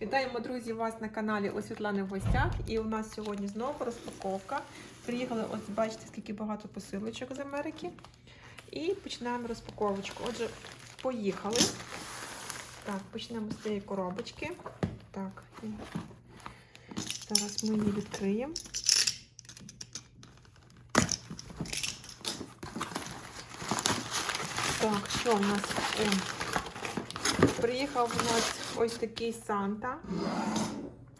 Вітаємо, друзі, вас на каналі у Світлани в гостях. І у нас сьогодні знову розпаковка. Приїхали, ось бачите, скільки багато посилочок з Америки. І починаємо розпаковочку. Отже, поїхали. Так, почнемо з цієї коробочки. Так, і зараз ми її відкриємо. Так, що в нас? Приїхав у нас ось такий Санта.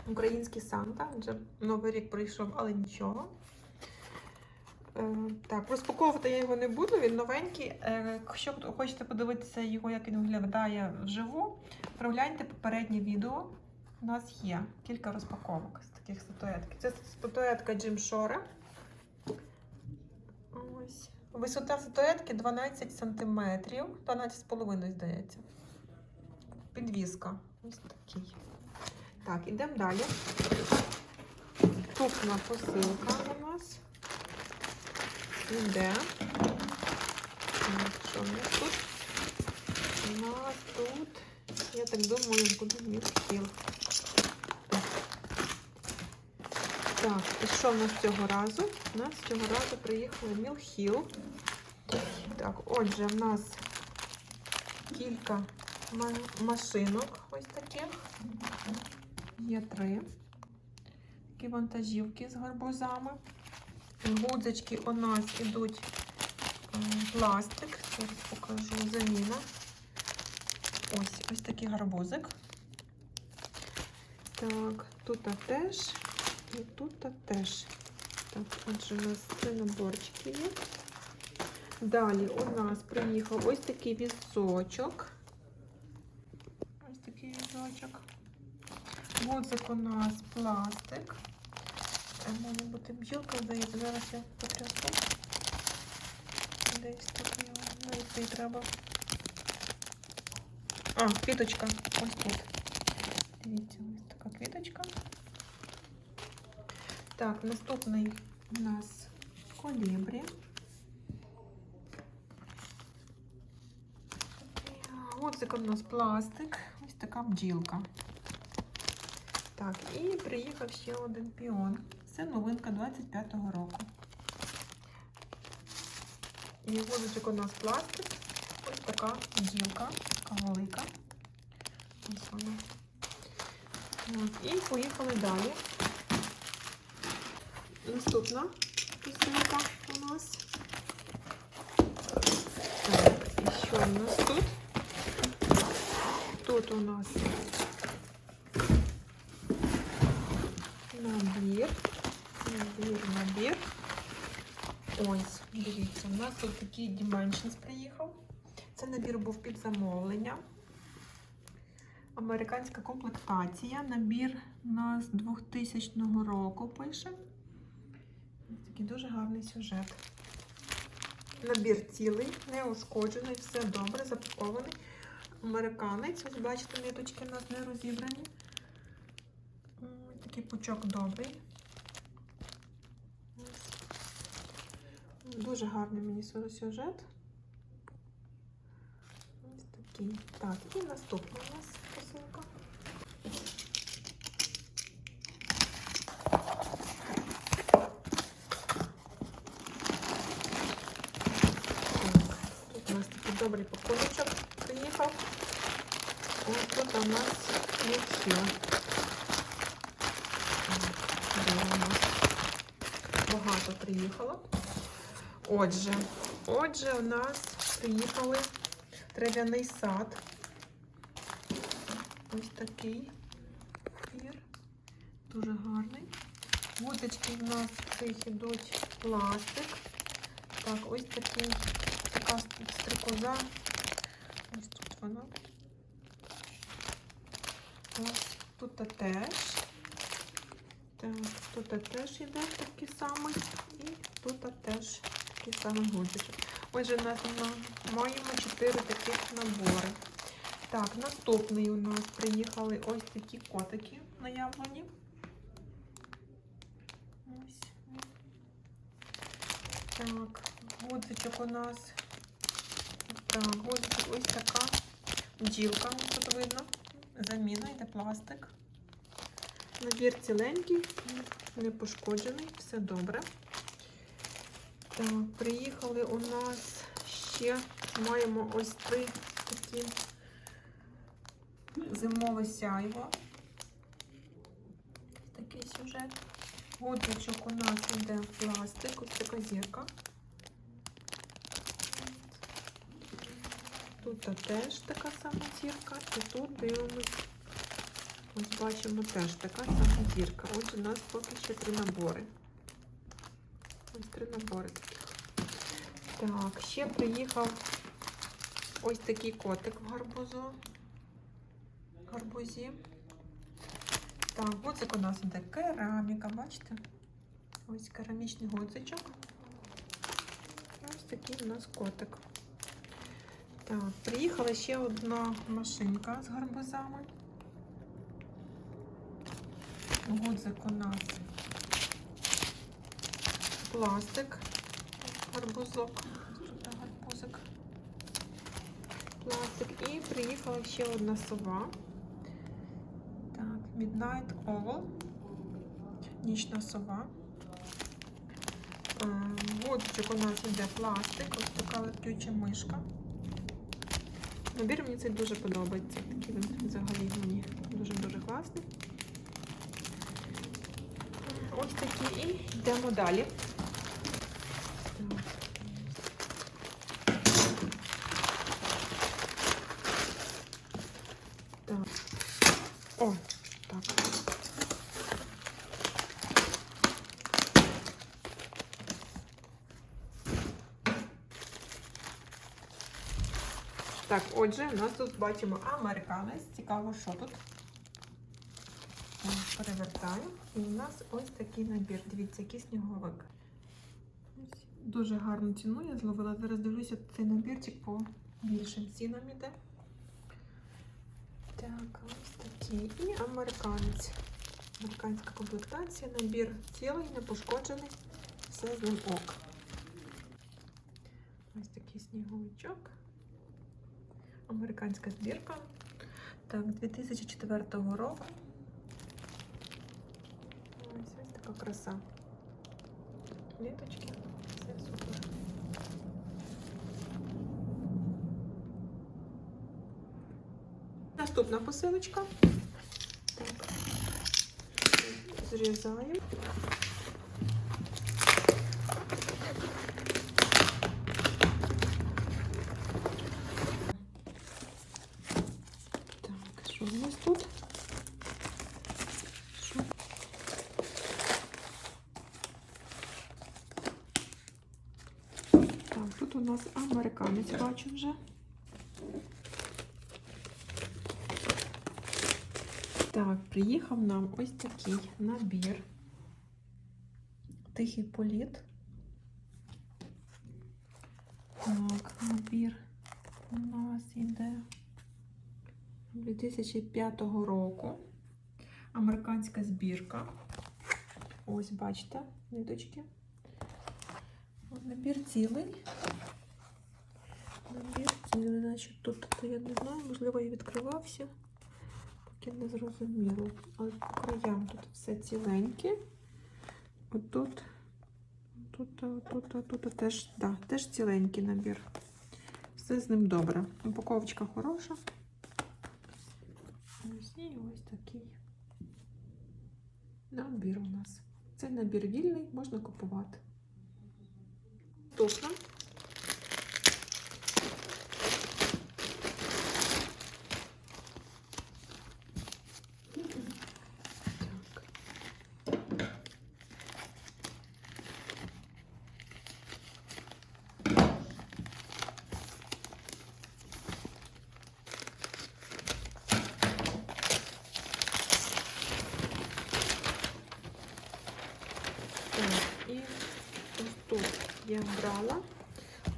Український Санта. Вже Новий рік прийшов, але нічого. Е, так, розпаковувати я його не буду, він новенький. Е, якщо хочете подивитися його, як він виглядає вживу, прогляньте попереднє відео. У нас є кілька розпаковок з таких статуеток. Це статуетка Джим Шора. Висота статуетки 12 см, 12,5, здається. Підвіска. Ось такий. Так, ідемо далі. Крупна посилка у нас. Іде. Що у нас тут? У нас тут, я так думаю, буде міхіл. Так, і що в нас цього разу? У нас цього разу приїхали Мілхіл. Так, отже, в нас кілька машинок ось. Є три. Такі вантажівки з гарбузами. Гудзички у нас ідуть пластик. Зараз покажу заміна. Ось ось такий гарбузик. Так, тут теж. І тут теж. Так, отже, у нас три наборчики є. Далі у нас приїхав ось такий візочок. Ось такий візочок. Гудзик у нас пластик. Може бути бджілка, здається, зараз я потрясу. Десь тут його знайти треба. А, квіточка. Ось тут. Дивіться, ось така квіточка. Так, наступний у нас колібрі. Гудзик у нас пластик. Така бджілка. Так, і приїхав ще один піон. Це новинка 25-го року. І гудзичок у нас пластик. Ось така бджілка, така велика. Ось вона. От, і поїхали далі. Наступна посилка у нас. Так, і що у нас тут? Тут у нас набір. Набір, набір. Ось, дивіться, у нас тут такий Dimensions приїхав. Це набір був під замовлення. Американська комплектація. Набір у нас 2000 року пише. Такий дуже гарний сюжет. Набір цілий, не ушкоджений, все добре, запакований. Американець, ось бачите, ниточки у нас не розібрані. Такий пучок добрий. Дуже гарний мені сюжет. Ось такий. Так, і наступна у нас посилка. Тут у нас такий добрий пакуночок приїхав. Ось тут у нас міксіл. Багато приїхало. Отже, отже, у нас приїхали трав'яний сад. Ось такий папір. Дуже гарний. Вудочки в нас цих ідуть пластик. Так, ось така стрикоза. Вона. Тут теж. Тут теж іде такий самий. І тут теж такий самий гудзичок. Отже, у нас маємо 4 таких набори. Так, наступний у нас приїхали ось такі котики наявлені. Ось. Так, гудзичок у нас. Так, гудзичок ось така бджілка, тут видно. Заміна йде пластик. Набір ціленький, не пошкоджений, все добре. Так, приїхали у нас ще маємо ось три такі зимове сяйво. Такий сюжет. Годичок у нас йде пластик, ось така зірка. Тут теж така сама зірка, і тут дивимось. Ось бачимо теж така сама зірка. Отже, у нас поки ще три набори. Ось три набори таких. Так, ще приїхав ось такий котик в гарбузу. Гарбузі. Так, гудзик у нас іде кераміка, бачите? Ось керамічний гудзичок. Ось такий у нас котик. Так, приїхала ще одна машинка з гарбузами. Гудзик у нас пластик, гарбузок. Тут гарбузик. Пластик. І приїхала ще одна сова. Так, Midnight Oval. Нічна сова. Водичок у нас йде пластик, ось така летюча мишка. Набір мені цей дуже подобається. Такий він взагалі мені дуже-дуже класний. Ось такі і йдемо далі. Так. О, так. Так, отже, у нас тут бачимо американець. Цікаво, що тут. Перевертаю. І у нас ось такий набір. Дивіться, який сніговик. Дуже гарну ціну я зловила. Зараз дивлюся цей набірчик по більшим цінам іде. Так, ось такий. І американець. Американська комплектація, набір цілий, не пошкоджений. Все з ним ок. Ось такий сніговичок. Американська збірка. Так, 2004 року. Ось ось така краса. Літочки. Все супер. Наступна посилочка. Так. Зрізаю. Так, що у нас тут? Що? Так, тут у нас американець бачу вже. Так, приїхав нам ось такий набір. Тихий політ. Так, набір у нас іде 2005 року. Американська збірка. Ось, бачите, ниточки. Набір цілий. Набір цілий, значить тут, я не знаю, можливо, і відкривався. Поки не зрозуміло. Але по краям тут все ціленьке. Отут, тут, тут, тут, тут теж, да, теж ціленький набір. Все з ним добре. Упаковочка хороша. Ось і ось такий набір у нас. Це набір вільний, можна купувати. Наступна. Так. Так, і ось тут я брала.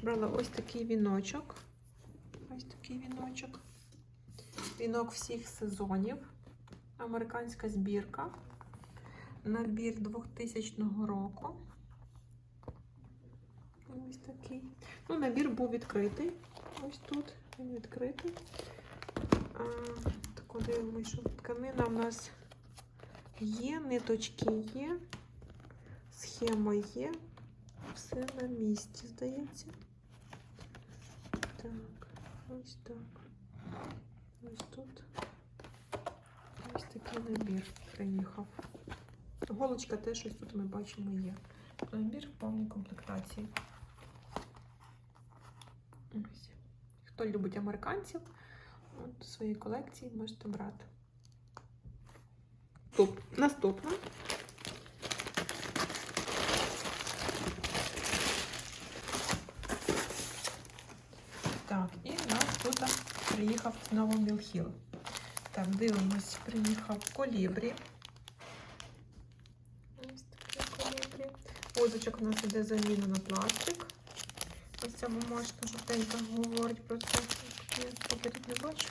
Брала ось такий віночок. Ось такий віночок. Вінок всіх сезонів. Американська збірка. Набір 2000 року. Ось такий. Ну, набір був відкритий. Ось тут він відкритий. А, тако дивимося, що тканина у нас є, ниточки є, схема є. Все на місці, здається. Так, ось так. Ось тут. Ось такий набір приїхав. Голочка теж щось тут ми бачимо є. Набір в повній комплектації. Ось. Хто любить американців, от, своїй колекції можете брати. Наступна. Так, і в нас тут приїхав знову Мілхіл. Так, дивимось, приїхав колібрі. Ось таке колібрі. Озочок у нас іде заміна на пластик. Ось ця бумажка жовтенька говорить про це. Я поперед не бачу.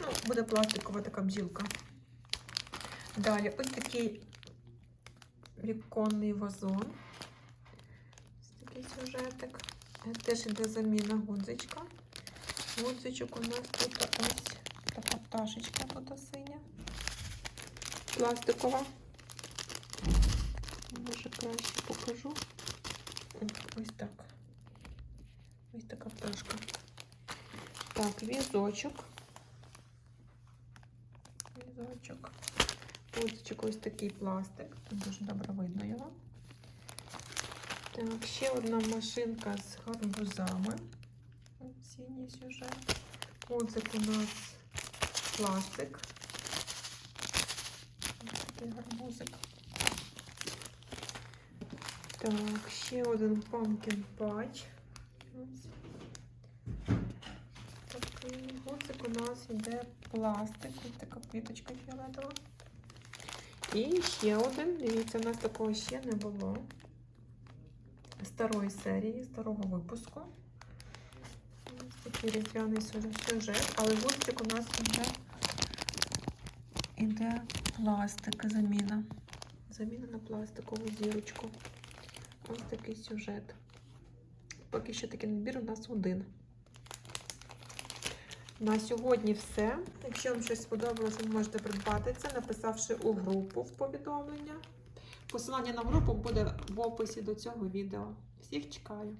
Ну, буде пластикова така бджілка. Далі ось такий віконний вазон. Ось такий сюжетик. Теж іде заміна гудзичка. Гудзичок у нас тут ось така пташечка тут синя. Пластикова. Може краще покажу. Ось так. Ось така пташка. Так, візочок. Візочок. Гудзичок ось такий пластик. Тут дуже добре видно його. Так, ще одна машинка з гарбузами. Ось Синій сюжет. Отзик у нас пластик. Ось такий гарбузик. Так, ще один pumpkin. Ось. Такий гудзик у нас іде пластик. Ось така квіточка фіолетова. І ще один. Дивіться, у нас такого ще не було старої серії, старого випуску. Ось такий різдвяний сюжет, але гудзик у нас іде, іде пластик, заміна. Заміна на пластикову зірочку. Ось такий сюжет. Поки що такий набір у нас один. На сьогодні все. Якщо вам щось сподобалося, ви можете придбати це, написавши у групу в повідомлення. Посилання на групу буде в описі до цього відео. Всіх чекаю!